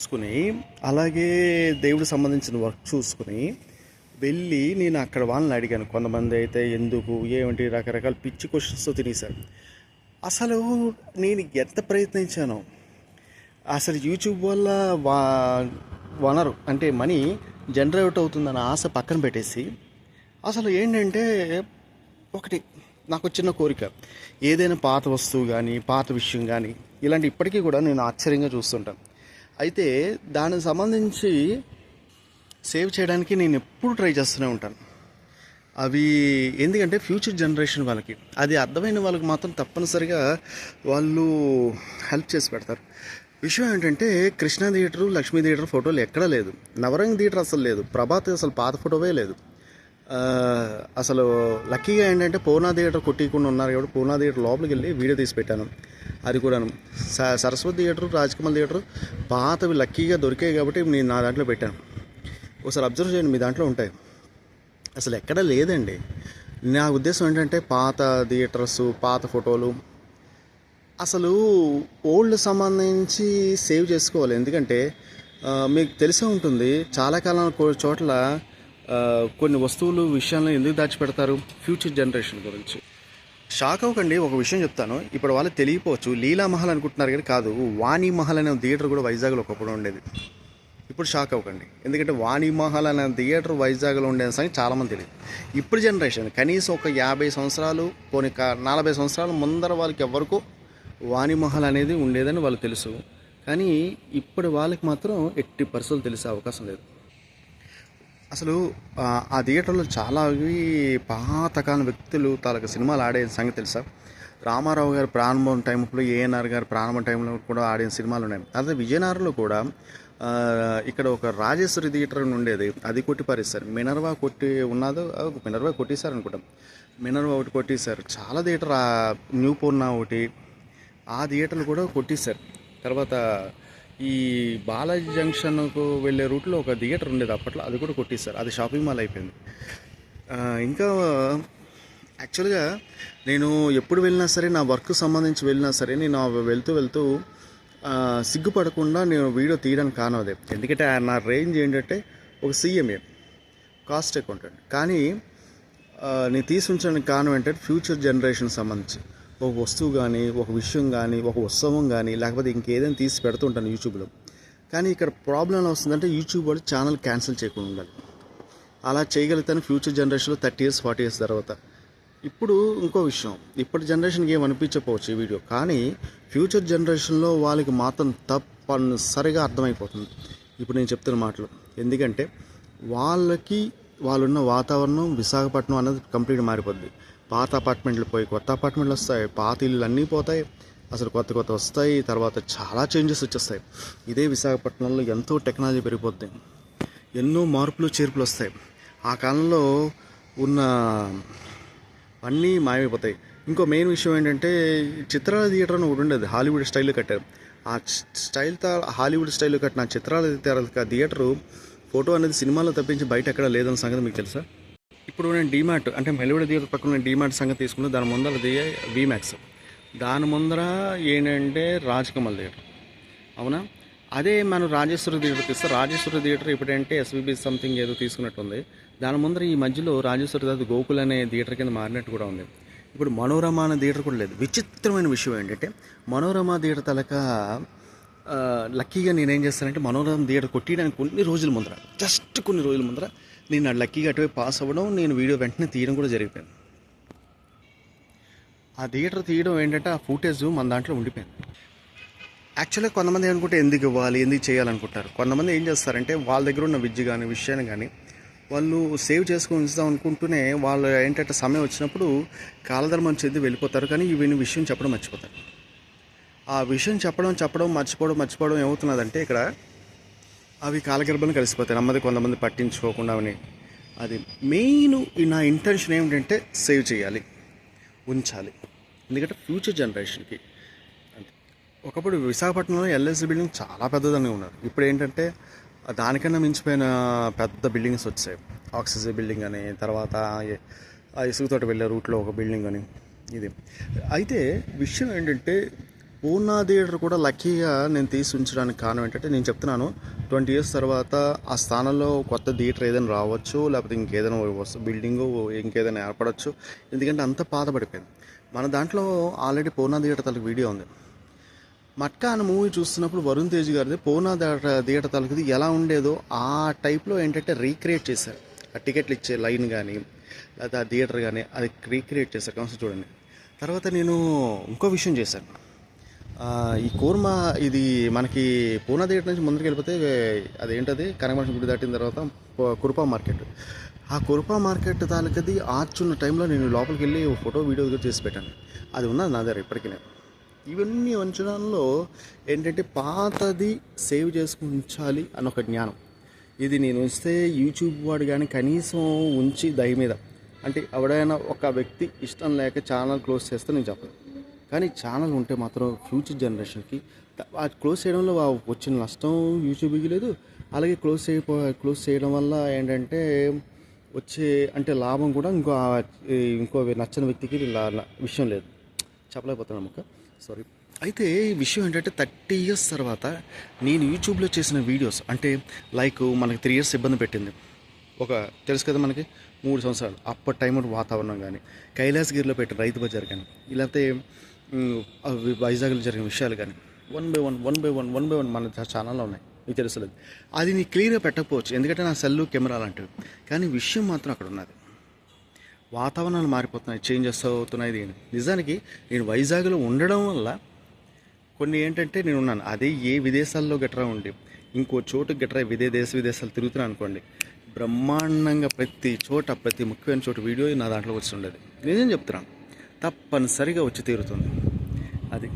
చూసుకుని అలాగే దేవుడికి సంబంధించిన వర్క్ చూసుకుని వెళ్ళి నేను అక్కడ వాళ్ళని అడిగాను. కొంతమంది అయితే ఎందుకు ఏమిటి రకరకాల పిచ్చి క్వశ్చన్స్తో తినేశారు. అసలు నేను ఎంత ప్రయత్నించానో అసలు యూట్యూబ్ వల్ల వా వనరు అంటే మనీ జనరేట్ అవుతుందన్న ఆశ పక్కన పెట్టేసి అసలు ఏంటంటే ఒకటి నాకు చిన్న కోరిక. ఏదైనా పాత వస్తువు కానీ పాత విషయం కానీ ఇలాంటి ఇప్పటికీ కూడా నేను ఆశ్చర్యంగా చూస్తుంటాను. అయితే దానికి సంబంధించి సేవ్ చేయడానికి నేను ఎప్పుడు ట్రై చేస్తూనే ఉంటాను. అవి ఎందుకంటే ఫ్యూచర్ జనరేషన్ వాళ్ళకి. అది అర్థమైన వాళ్ళకి మాత్రం తప్పనిసరిగా వాళ్ళు హెల్ప్ చేసి పెడతారు. విషయం ఏంటంటే కృష్ణా థియేటరు లక్ష్మీ థియేటర్ ఫోటోలు ఎక్కడా లేదు. నవరంగ్ థియేటర్ అసలు లేదు. ప్రభాత్ అసలు పాత ఫోటోవే లేదు. అసలు లక్కీగా ఏంటంటే పూర్ణా థియేటర్ కొట్టికుండా ఉన్నారు కాబట్టి పూర్ణా థియేటర్ లోపలికి వెళ్ళి వీడియో తీసి పెట్టాను. అది కూడాను. స- సరస్వతి థియేటర్ రాజకమల్ థియేటర్ పాతవి లక్కీగా దొరికాయి కాబట్టి నేను నా దాంట్లో పెట్టాను. ఒకసారి అబ్జర్వ్ చేయండి మీ దాంట్లో ఉంటాయి. అసలు ఎక్కడా లేదండి. నా ఉద్దేశం ఏంటంటే పాత థియేటర్స్ పాత ఫోటోలు అసలు ఓల్డ్ సంబంధించి సేవ్ చేసుకోవాలి. ఎందుకంటే మీకు తెలిసే ఉంటుంది చాలా కాలం చోట్ల కొన్ని వస్తువులు విషయాలను ఎందుకు దాచిపెడతారు? ఫ్యూచర్ జనరేషన్ గురించి. షాక్ అవ్వకండి ఒక విషయం చెప్తాను. ఇప్పుడు వాళ్ళు తెలియపోవచ్చు లీలా మహల్ అనుకుంటున్నారు కానీ కాదు వాణి మహల్ అనే థియేటర్ కూడా వైజాగ్లో ఒకప్పుడు ఉండేది. ఇప్పుడు షాక్ అవ్వకండి. ఎందుకంటే వాణి మహల్ అనే థియేటర్ వైజాగ్లో ఉండే సంగతి చాలామంది తెలియదు. ఇప్పుడు జనరేషన్ కనీసం ఒక యాభై సంవత్సరాలు పోనీ నలభై సంవత్సరాల ముందర వాళ్ళకి ఎవరికో వాణి మహల్ అనేది ఉండేదని వాళ్ళు తెలుసు. కానీ ఇప్పుడు వాళ్ళకి మాత్రం ఎట్టి పరిస్థితులు తెలిసే అవకాశం లేదు. అసలు ఆ, థియేటర్లో చాలా అవి పాతకాలం వ్యక్తులు తాలూకు సినిమాలు ఆడే సంగతి తెలుసా? రామారావు గారి ప్రారంభం టైంలో ఏఎన్ఆర్ గారి ప్రారంభం టైంలో కూడా ఆడిన సినిమాలు ఉన్నాయి. అదే విజయనగరంలో కూడా ఇక్కడ ఒక రాజేశ్వరి థియేటర్ అని ఉండేది. అది కొట్టి పారేస్తారు మినర్వా కొట్టి ఉన్నదో మినర్వా కొట్టేశారు అనుకుంటాం. మినర్వా ఒకటి కొట్టేశారు. చాలా థియేటర్ ఆ, న్యూ పూర్ణ ఒకటి ఆ థియేటర్లు కూడా కొట్టేశారు. తర్వాత ఈ బాలాజీ జంక్షన్కు వెళ్ళే రూట్లో ఒక థియేటర్ ఉండేది అప్పట్లో. అది కూడా కొట్టేశారు. అది షాపింగ్ మాల్ అయిపోయింది. ఇంకా యాక్చువల్గా నేను ఎప్పుడు వెళ్ళినా సరే నా వర్క్ సంబంధించి వెళ్ళినా సరే నేను వెళ్తూ వెళ్తూ సిగ్గుపడకుండా నేను వీడియో తీయడానికి కారణం అదే. ఎందుకంటే ఆ నా రేంజ్ ఏంటంటే ఒక సీఎంఏ కాస్ట్ అకౌంటెంట్. కానీ నేను తీసి ఉంచడానికి కారణం ఏంటంటే ఫ్యూచర్ జనరేషన్ సంబంధించి. ఒక వస్తువు కానీ ఒక విషయం కానీ ఒక ఉత్సవం కానీ లేకపోతే ఇంకేదైనా తీసి పెడుతుంటాను యూట్యూబ్లో. కానీ ఇక్కడ ప్రాబ్లం ఎలా వస్తుందంటే యూట్యూబ్ వాళ్ళు ఛానల్ క్యాన్సిల్ చేయకుండా ఉండాలి. అలా చేయగలుగుతాను ఫ్యూచర్ జనరేషన్లో థర్టీ ఇయర్స్ ఫార్టీ ఇయర్స్ తర్వాత. ఇప్పుడు ఇంకో విషయం. ఇప్పటి జనరేషన్కి ఏం అనిపించకపోవచ్చు ఈ వీడియో. కానీ ఫ్యూచర్ జనరేషన్లో వాళ్ళకి మాత్రం తప్పనిసరిగా అర్థమైపోతుంది. ఇప్పుడు నేను చెప్తున్న మాటలు. ఎందుకంటే వాళ్ళకి వాళ్ళున్న వాతావరణం విశాఖపట్నం అనేది కంప్లీట్ మారిపోద్ది. పాత అపార్ట్మెంట్లు పోయి కొత్త అపార్ట్మెంట్లు వస్తాయి. పాత ఇల్లు అన్నీ పోతాయి. అసలు కొత్త కొత్త వస్తాయి. తర్వాత చాలా చేంజెస్ వచ్చేస్తాయి. ఇదే విశాఖపట్నంలో ఎంతో టెక్నాలజీ పెరిగిపోద్ది. ఎన్నో మార్పులు చేర్పులు వస్తాయి. ఆ కాలంలో ఉన్న అన్నీ మాయమైపోతాయి. ఇంకో మెయిన్ విషయం ఏంటంటే చిత్రాల థియేటర్ అని ఒకటి ఉండేది. హాలీవుడ్ స్టైల్లో కట్టారు. ఆ స్టైల్ హాలీవుడ్ స్టైల్లో కట్టిన చిత్రాల థియేటర్ థియేటరు ఫోటో అనేది సినిమాలో తప్పించి బయట ఎక్కడ లేదన్న సంగతి మీకు తెలుసా? ఇప్పుడు నేను డీమార్ట్ అంటే మెలివిడ థియేటర్ పక్కన ఉన్న డీమార్ట్ సంగతి తీసుకుంటే దాని ముందర దిగే వీమాక్స్ దాని ముందర ఏంటంటే రాజకమల్ థియేటర్. అవునా? అదే మనం రాజేశ్వరి థియేటర్ తీస్తే రాజేశ్వరి థియేటర్ ఇప్పుడంటే ఎస్విబి సంథింగ్ ఏదో తీసుకున్నట్టుంది. దాని ముందర ఈ మధ్యలో రాజేశ్వరి థియేటర్ గోకుల్ అనే థియేటర్ కింద మారినట్టు కూడా ఉంది. ఇప్పుడు మనోరమ అనే థియేటర్ కూడా లేదు. విచిత్రమైన విషయం ఏంటంటే మనోరమ థియేటర్ తలక లక్కీగా నేనేం చేస్తానంటే మనోరమ థియేటర్ కొట్టియడానికి కొన్ని రోజుల ముందర జస్ట్ కొన్ని రోజుల ముందర నేను లక్కీగా అటువైపు పాస్ అవ్వడం నేను వీడియో వెంటనే తీయడం కూడా జరిగిపోయింది. ఆ థియేటర్ తీయడం ఏంటంటే ఆ ఫుటేజ్ మన దాంట్లో ఉండిపోయింది. యాక్చువల్గా కొంతమంది ఏమనుకుంటే ఎందుకు ఇవ్వాలి ఎందుకు చేయాలనుకుంటారు? కొంతమంది ఏం చేస్తారంటే వాళ్ళ దగ్గర ఉన్న విద్య కానీ విషయాన్ని కానీ వాళ్ళు సేవ్ చేసుకొని ఉంచుదాం అనుకుంటూనే వాళ్ళు ఏంటంటే సమయం వచ్చినప్పుడు కాలధర్మం చెంది వెళ్ళిపోతారు కానీ ఇవి విషయం చెప్పడం మర్చిపోతారు. ఆ విషయం చెప్పడం చెప్పడం మర్చిపోవడం మర్చిపోవడం ఏమవుతున్నదంటే ఇక్కడ అవి కాలగర్భంలో కలిసిపోతాయి. నమ్మది కొంతమంది పట్టించుకోకుండా అని అది మెయిన్ నా ఇంటెన్షన్ ఏమిటంటే సేవ్ చేయాలి. ఉంచాలి. ఎందుకంటే ఫ్యూచర్ జనరేషన్కి. ఒకప్పుడు విశాఖపట్నంలో ఎల్ఎస్సి బిల్డింగ్ చాలా పెద్దదని ఉన్నారు ఇప్పుడు ఏంటంటే దానికన్నా మించిపోయిన పెద్ద బిల్డింగ్స్ వచ్చాయి. ఆక్సిజన్ బిల్డింగ్ అని తర్వాత ఇసుకతోటి వెళ్ళే రూట్లో ఒక బిల్డింగ్ అని ఇది. అయితే విషయం ఏంటంటే పూర్ణా థియేటర్ కూడా లక్కీగా నేను తీసి ఉంచడానికి కారణం ఏంటంటే నేను చెప్తున్నాను ట్వంటీ ఇయర్స్ తర్వాత ఆ స్థానంలో కొత్త థియేటర్ ఏదైనా రావచ్చు లేకపోతే ఇంకేదైనా బిల్డింగు బిల్డింగ్ ఇంకేదైనా ఏర్పడవచ్చు ఎందుకంటే అంత బాధపడిపోయింది. మన దాంట్లో ఆల్రెడీ పూర్ణా థియేటర్ తలకు వీడియో ఉంది. మట్కా అనే మూవీ చూస్తున్నప్పుడు వరుణ్ తేజ్ గారిది పూర్ణా థియేటర్ థియేటర్ తలకుది ఎలా ఉండేదో ఆ టైప్లో ఏంటంటే రీక్రియేట్ చేశారు. ఆ టికెట్లు ఇచ్చే లైన్ కానీ లేదా ఆ థియేటర్ కానీ అది రీక్రియేట్ చేశారు. కాన్సెప్ట్ చూడండి. తర్వాత నేను ఇంకో విషయం చేశాను. ఈ కూర్మా ఇది మనకి పూనా థియేటర్ నుంచి ముందుకు వెళ్ళిపోతే అదేంటది? కనకమర్షం గుడి దాటిన తర్వాత కురుపా మార్కెట్. ఆ కురుపా మార్కెట్ తాలూకది ఆర్చ్ ఉన్న టైంలో నేను లోపలికి వెళ్ళి ఫోటో వీడియో కూడా చేసి పెట్టాను. అది ఉన్నది నా దగ్గర ఇప్పటికీ నేను. ఇవన్నీ అంచనాల్లో ఏంటంటే పాతది సేవ్ చేసుకుని ఉంచాలి అని ఒక జ్ఞానం. ఇది నేను ఉంచితే యూట్యూబ్ వాడు కానీ కనీసం ఉంచి దయ మీద. అంటే ఎవడైనా ఒక వ్యక్తి ఇష్టం లేక ఛానల్ క్లోజ్ చేస్తే నేను చెప్పను. కానీ ఛానల్ ఉంటే మాత్రం ఫ్యూచర్ జనరేషన్కి క్లోజ్ చేయడంలో వచ్చిన నష్టం యూట్యూబ్కి లేదు. అలాగే క్లోజ్ చేయపో క్లోజ్ చేయడం వల్ల ఏంటంటే వచ్చే అంటే లాభం కూడా ఇంకో ఇంకో నచ్చని వ్యక్తికి లా- విషయం లేదు. చెప్పలేకపోతున్నాను అమ్మక సారీ అయితే ఈ విషయం ఏంటంటే థర్టీ ఇయర్స్ తర్వాత నేను యూట్యూబ్లో చేసిన వీడియోస్ అంటే లైక్ మనకి త్రీ ఇయర్స్ ఇబ్బంది పెట్టింది. ఒక తెలుసు కదా మనకి? మూడు సంవత్సరాలు. అప్పటి టైం వాతావరణం కానీ కైలాసగిరిలో పెట్టిన రైతు బజార్ కానీ లేకపోతే వైజాగ్లో జరిగిన విషయాలు కానీ one by one one by one one by one మన ఛానల్లో ఉన్నాయి. మీకు తెలుసలేదు అది నీ క్లియర్గా పెట్టకపోవచ్చు. ఎందుకంటే నా సెల్లు కెమెరా లాంటివి. కానీ విషయం మాత్రం అక్కడ ఉన్నది. వాతావరణాలు మారిపోతున్నాయి చేంజెస్ అవుతున్నాయి దీని. నిజానికి నేను వైజాగ్లో ఉండడం వల్ల కొన్ని ఏంటంటే నేను ఉన్నాను. అదే ఏ విదేశాల్లో గట్రా ఉండి ఇంకో చోటు గట్రా విదే దేశ విదేశాలు తిరుగుతున్నాను అనుకోండి బ్రహ్మాండంగా ప్రతి చోట ప్రతి ముఖ్యమైన చోట వీడియో నా దాంట్లో వచ్చి ఉండేది. నిజం చెప్తున్నాను తప్పనిసరిగా వచ్చి తీరుతుంది. అది